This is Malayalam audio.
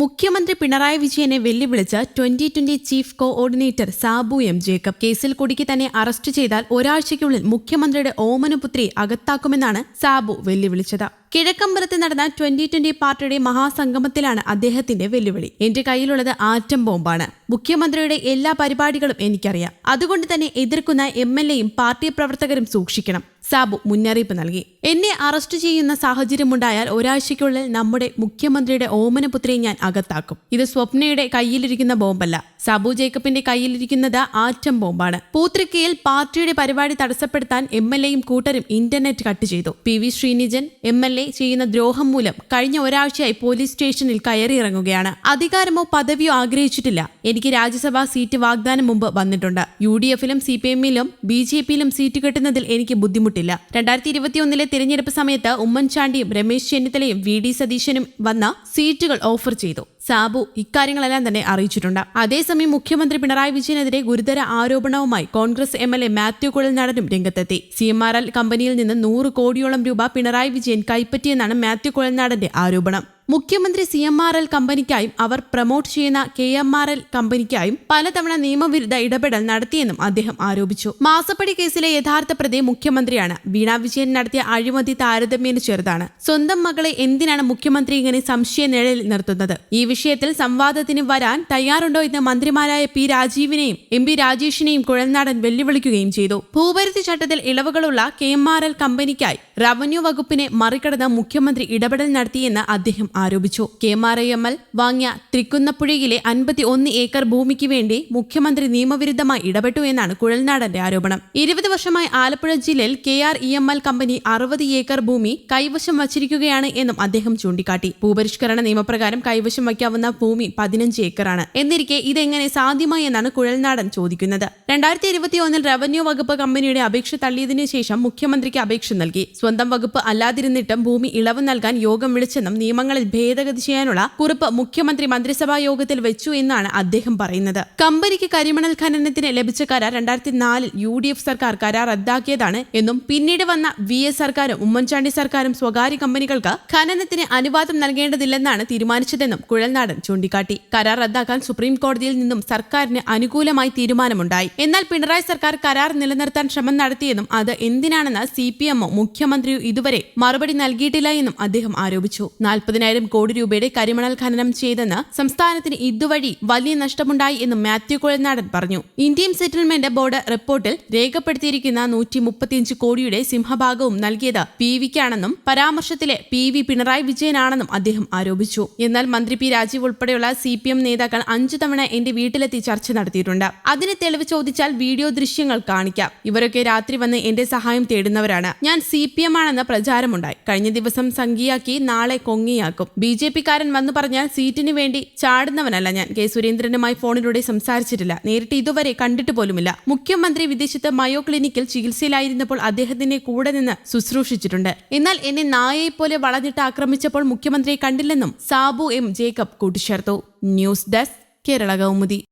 മുഖ്യമന്ത്രി പിണറായി വിജയനെ വെല്ലുവിളിച്ച twenty twenty chief coordinator Sabu M Jacob കേസിൽ കുടുക്കി തന്നെ അറസ്റ്റ് ചെയ്താൽ ഒരാഴ്ചയ്ക്കുള്ളിൽ മുഖ്യമന്ത്രിയുടെ ഓമനപുത്രി അകത്താക്കുമെന്നാണ് സാബു വെല്ലുവിളിച്ചത്. കിഴക്കമ്പലത്ത് നടന്ന ട്വന്റി ട്വന്റി പാർട്ടിയുടെ മഹാസംഗമത്തിലാണ് അദ്ദേഹത്തിന്റെ വെല്ലുവിളി. എന്റെ കയ്യിലുള്ളത് ആറ്റം ബോംബാണ്. മുഖ്യമന്ത്രിയുടെ എല്ലാ പരിപാടികളും എനിക്കറിയാം. അതുകൊണ്ട് തന്നെ എതിർക്കുന്ന എം പാർട്ടി പ്രവർത്തകരും സൂക്ഷിക്കണം. സാബു മുന്നറിയിപ്പ് നൽകി. എന്നെ അറസ്റ്റ് ചെയ്യുന്ന സാഹചര്യമുണ്ടായാൽ ഒരാഴ്ചയ്ക്കുള്ളിൽ നമ്മുടെ മുഖ്യമന്ത്രിയുടെ ഓമനപുത്രിയെ ഞാൻ അകത്താക്കും. ഇത് സ്വപ്നയുടെ കയ്യിലിരിക്കുന്ന ബോംബല്ല. സാബു ജേക്കബിന്റെ കയ്യിലിരിക്കുന്നത് ആറ്റം ബോംബാണ്. പൂത്രിക്കയിൽ പാർട്ടിയുടെ പരിപാടി തടസ്സപ്പെടുത്താൻ എം എൽ എയും കൂട്ടരും ഇന്റർനെറ്റ് കട്ട് ചെയ്തു. P V Sreenijan M L A ചെയ്യുന്ന ദ്രോഹം മൂലം കഴിഞ്ഞ ഒരാഴ്ചയായി പോലീസ് സ്റ്റേഷനിൽ കയറിയിറങ്ങുകയാണ്. അധികാരമോ പദവിയോ ആഗ്രഹിച്ചിട്ടില്ല. എനിക്ക് രാജ്യസഭാ സീറ്റ് വാഗ്ദാനം മുമ്പ് വന്നിട്ടുണ്ട്. യു ഡി എഫിലും സി പി എമ്മിലും ബി ജെ പിയിലും സീറ്റ് കിട്ടുന്നതിൽ എനിക്ക് ബുദ്ധിമുട്ടില്ല. രണ്ടായിരത്തി ഇരുപത്തിയൊന്നിലെ തിരഞ്ഞെടുപ്പ് സമയത്ത് ഉമ്മൻചാണ്ടിയും രമേശ് ചെന്നിത്തലയും വി ഡി സതീശനും വന്ന സീറ്റുകൾ ഓഫർ ചെയ്തു. സാബു ഇക്കാര്യങ്ങളെല്ലാം തന്നെ അറിയിച്ചിട്ടുണ്ട്. അതേസമയം മുഖ്യമന്ത്രി പിണറായി വിജയനെതിരെ ഗുരുതര ആരോപണവുമായി Congress M L A Mathew കുഴൽനാടനും രംഗത്തെത്തി. സി എം ആർ എൽ കമ്പനിയിൽ നിന്ന് നൂറ് കോടിയോളം രൂപ പിണറായി വിജയൻ കൈപ്പറ്റിയെന്നാണ് മാത്യു കുഴൽനാടന്റെ ആരോപണം. മുഖ്യമന്ത്രി സി എം ആർ എൽ കമ്പനിക്കായും അവർ പ്രൊമോട്ട് ചെയ്യുന്ന കെ എം ആർ എൽ കമ്പനിക്കായും പലതവണ നിയമവിരുദ്ധ ഇടപെടൽ നടത്തിയെന്നും അദ്ദേഹം ആരോപിച്ചു. മാസപ്പടി കേസിലെ യഥാർത്ഥ പ്രതി മുഖ്യമന്ത്രിയാണ്. വീണ വിജയൻ നടത്തിയ അഴിമതി താരതമ്യേന ചെറുതാണ്. സ്വന്തം മകളെ എന്തിനാണ് മുഖ്യമന്ത്രി ഇങ്ങനെ സംശയ നിഴലിൽ നിർത്തുന്നത്? ഈ വിഷയത്തിൽ സംവാദത്തിന് വരാൻ തയ്യാറുണ്ടോ എന്ന് മന്ത്രിമാരായ പി രാജീവിനെയും എം പി രാജേഷിനെയും കുഴൽനാടൻ വെല്ലുവിളിക്കുകയും ചെയ്തു. ഭൂപരിധി ചട്ടത്തിൽ ഇളവുകളുള്ള കെ എം ആർ എൽ കമ്പനിക്കായി റവന്യൂ വകുപ്പിനെ മറികടന്ന് മുഖ്യമന്ത്രി ഇടപെടൽ നടത്തിയെന്ന് അദ്ദേഹം ആരോപിച്ചു. K R I M L വാങ്ങിയ തൃക്കുന്നപ്പുഴയിലെ അൻപത്തി ഒന്ന് ഏക്കർ ഭൂമിക്ക് വേണ്ടി മുഖ്യമന്ത്രി നിയമവിരുദ്ധമായി ഇടപെട്ടു എന്നാണ് കുഴൽനാടന്റെ ആരോപണം. ഇരുപത് വർഷമായി ആലപ്പുഴ ജില്ലയിൽ K R E M L company അറുപത് ഏക്കർ ഭൂമി കൈവശം വച്ചിരിക്കുകയാണ് എന്നും അദ്ദേഹം ചൂണ്ടിക്കാട്ടി. ഭൂപരിഷ്കരണ നിയമപ്രകാരം കൈവശം വയ്ക്കാവുന്ന ഭൂമി പതിനഞ്ച് ഏക്കറാണ്. എന്നിരിക്കെ ഇതെങ്ങനെ സാധ്യമായി എന്നാണ് കുഴൽനാടൻ ചോദിക്കുന്നത്. രണ്ടായിരത്തി ഇരുപത്തിയൊന്നിൽ റവന്യൂ വകുപ്പ് കമ്പനിയുടെ അപേക്ഷ തള്ളിയതിനു ശേഷം മുഖ്യമന്ത്രിക്ക് അപേക്ഷ നൽകി. സ്വന്തം വകുപ്പ് അല്ലാതിരുന്നിട്ടും ഭൂമി ഇളവ് നൽകാൻ യോഗം വിളിച്ചെന്നും നിയമങ്ങളിൽ ഭേദഗതി ചെയ്യാനുള്ള കുറിപ്പ് മുഖ്യമന്ത്രി മന്ത്രിസഭാ യോഗത്തിൽ വെച്ചു എന്നാണ് അദ്ദേഹം പറയുന്നത്. കമ്പനിക്ക് കരിമണൽ ഖനനത്തിന് ലഭിച്ച കരാർ രണ്ടായിരത്തി നാലിൽ യു ഡി എഫ് സർക്കാർ കരാർ റദ്ദാക്കിയതാണ് എന്നും പിന്നീട് വന്ന വി എസ് സർക്കാരും ഉമ്മൻചാണ്ടി സർക്കാരും സ്വകാര്യ കമ്പനികൾക്ക് ഖനനത്തിന് അനുവാദം നൽകേണ്ടതില്ലെന്നാണ് തീരുമാനിച്ചതെന്നും കുഴൽനാടൻ ചൂണ്ടിക്കാട്ടി. കരാർ റദ്ദാക്കാൻ സുപ്രീം കോടതിയിൽ നിന്നും സർക്കാരിന് അനുകൂലമായി തീരുമാനമുണ്ടായി. എന്നാൽ പിണറായി സർക്കാർ കരാർ നിലനിർത്താൻ ശ്രമം നടത്തിയെന്നും അത് എന്തിനാണെന്ന് സി പി എമ്മോ മുഖ്യമന്ത്രിയോ ഇതുവരെ മറുപടി നൽകിയിട്ടില്ല എന്നും അദ്ദേഹം ആരോപിച്ചു. നാൽപ്പതിനായിരം കോടി രൂപയുടെ കരിമണൽ ഖനനം ചെയ്തെന്ന് സംസ്ഥാനത്തിന് ഇതുവഴി വലിയ നഷ്ടമുണ്ടായി എന്ന് മാത്യു കുഴൽനാടൻ പറഞ്ഞു. ഇന്ത്യൻ സെറ്റിൽമെന്റ് ബോർഡ് റിപ്പോർട്ടിൽ രേഖപ്പെടുത്തിയിരിക്കുന്ന നൂറ്റി മുപ്പത്തിയഞ്ച് കോടിയുടെ സിംഹഭാഗവും നൽകിയത് പി വിക്കാണെന്നും പരാമർശത്തിലെ പി വി പിണറായി വിജയനാണെന്നും അദ്ദേഹം ആരോപിച്ചു. എന്നാൽ മന്ത്രി പി രാജീവ് ഉൾപ്പെടെയുള്ള സി പി എം നേതാക്കൾ അഞ്ചു തവണ എന്റെ വീട്ടിലെത്തി ചർച്ച നടത്തിയിട്ടുണ്ട്. അതിന് തെളിവ് ചോദിച്ചാൽ വീഡിയോ ദൃശ്യങ്ങൾ കാണിക്കാം. ഇവരൊക്കെ രാത്രി വന്ന് എന്റെ സഹായം തേടുന്നവരാണ്. ഞാൻ സി പി എം ആണെന്ന പ്രചാരമുണ്ടായി. കഴിഞ്ഞ ദിവസം സംഘിയാക്കി നാളെ കൊങ്ങിയാക്കും. ബി ജെ പിക്കാരൻ വന്നു പറഞ്ഞാൽ സീറ്റിന് വേണ്ടി ചാടുന്നവനല്ല ഞാൻ. കെ സുരേന്ദ്രനുമായി ഫോണിലൂടെ സംസാരിച്ചിട്ടില്ല. നേരിട്ട് ഇതുവരെ കണ്ടിട്ട് പോലുമില്ല. മുഖ്യമന്ത്രി വിദേശത്ത് മയോ ക്ലിനിക്കിൽ ചികിത്സയിലായിരുന്നപ്പോൾ അദ്ദേഹത്തിന്റെ കൂടെ നിന്ന് ശുശ്രൂഷിച്ചിട്ടുണ്ട്. എന്നാൽ എന്നെ നായയെപ്പോലെ വളഞ്ഞിട്ട് ആക്രമിച്ചപ്പോൾ മുഖ്യമന്ത്രിയെ കണ്ടില്ലെന്നും സാബു എം ജേക്കബ് കൂട്ടിച്ചേർത്തു. News desk Kerala Kaumudi.